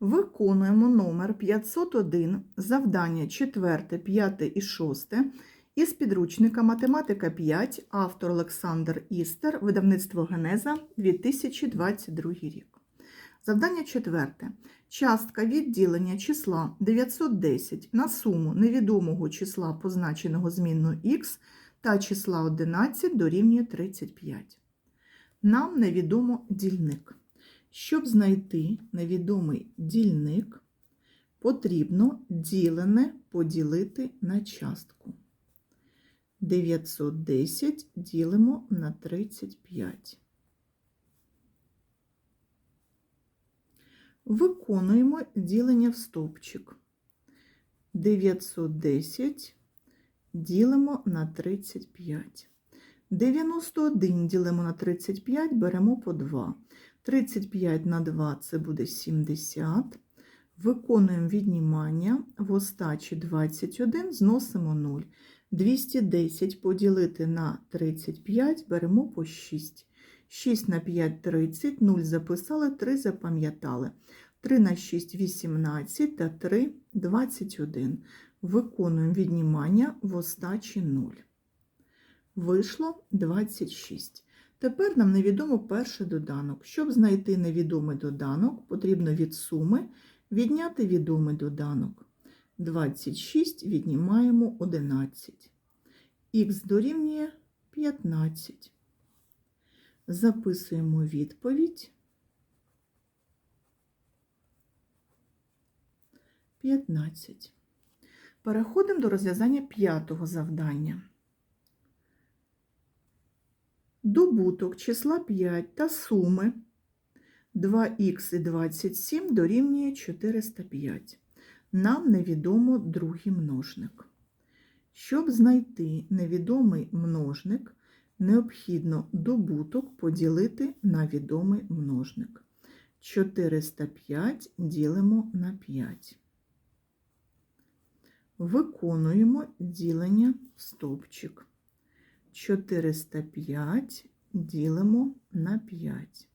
Виконуємо номер 501, завдання 4, 5 і 6 із підручника Математика 5, автор Олександр Істер, видавництво Генеза, 2022 рік. Завдання 4. Частка відділення числа 910 на суму невідомого числа, позначеного змінною х, та числа 11 дорівнює 35. Нам невідомо дільник. Щоб знайти невідомий дільник, потрібно ділене поділити на частку. 910 ділимо на 35. Виконуємо ділення в стовпчик. 910 ділимо на 35. 91 ділимо на 35, беремо по 2. 35 на 2 це буде 70. Виконуємо віднімання. В остачі 21 зносимо 0. 210 поділити на 35 беремо по 6. 6 на 5 30, 0 записали, 3 запам'ятали. 3 на 6 18 та 3 21. Виконуємо віднімання в остачі 0. Вийшло 26. Тепер нам невідомо перший доданок. Щоб знайти невідомий доданок, потрібно від суми відняти відомий доданок. 26 віднімаємо 11. Х дорівнює 15. Записуємо відповідь. 15. Переходимо до розв'язання п'ятого завдання. Добуток числа 5 та суми 2х і 27 дорівнює 405. Нам невідомо другий множник. Щоб знайти невідомий множник, необхідно добуток поділити на відомий множник. 405 ділимо на 5. Виконуємо ділення в стовпчик. 405 ділимо на 5.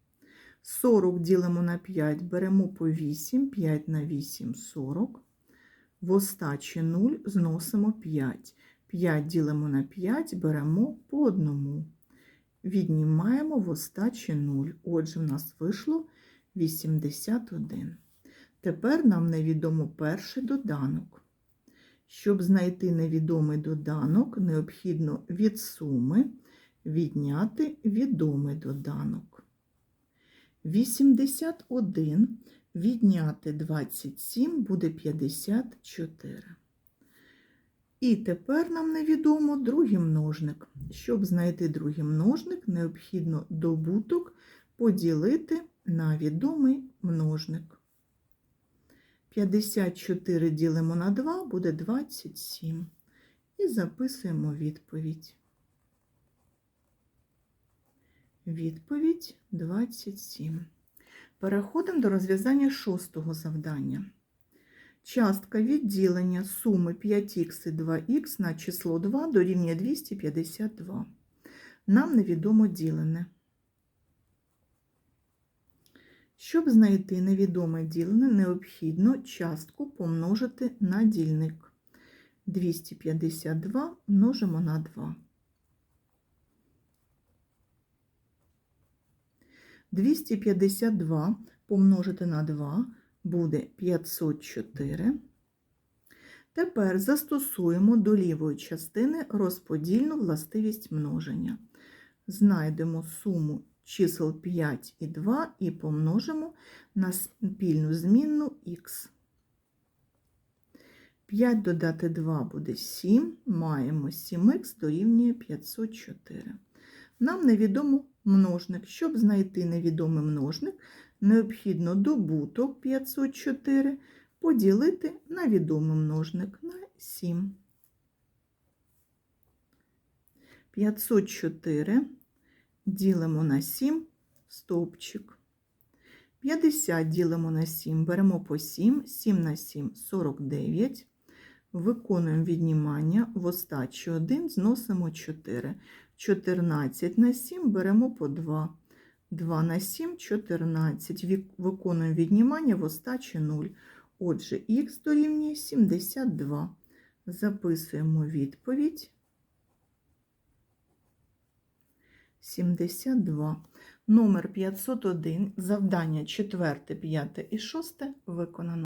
40 ділимо на 5, беремо по 8, 5 на 8 – 40. В остачі 0 зносимо 5. 5 ділимо на 5, беремо по 1. Віднімаємо в остачі 0. Отже, в нас вийшло 81. Тепер нам невідомо перший доданок. Щоб знайти невідомий доданок, необхідно від суми відняти відомий доданок. 81 відняти 27 буде 54. І тепер нам невідомо другий множник. Щоб знайти другий множник, необхідно добуток поділити на відомий множник. 54 ділимо на 2 буде 27. І записуємо відповідь. Відповідь 27. Переходимо до розв'язання шостого завдання. Частка відділення суми 5х і 2х на число 2 дорівнює 252. Нам невідомо ділене. Щоб знайти невідоме ділене, необхідно частку помножити на дільник. 252 множимо на 2. 252 помножити на 2 буде 504. Тепер застосуємо до лівої частини розподільну властивість множення. Знайдемо суму чисел 5 і 2 і помножимо на спільну змінну х. 5 додати 2 буде 7, маємо 7х дорівнює 504. Нам невідомо множник. Щоб знайти невідомий множник, необхідно добуток 504 поділити на відомий множник на 7. 504 ділимо на 7 стовпчик. 50 ділимо на 7, беремо по 7, 7 на 7 49. Виконуємо віднімання в остачі 1, зносимо 4. 14 на 7 беремо по 2. 2 на 7 – 14. Виконуємо віднімання в остачі 0. Отже, х дорівнює 72. Записуємо відповідь. 72. Номер 501. Завдання 4, 5 і 6 виконано.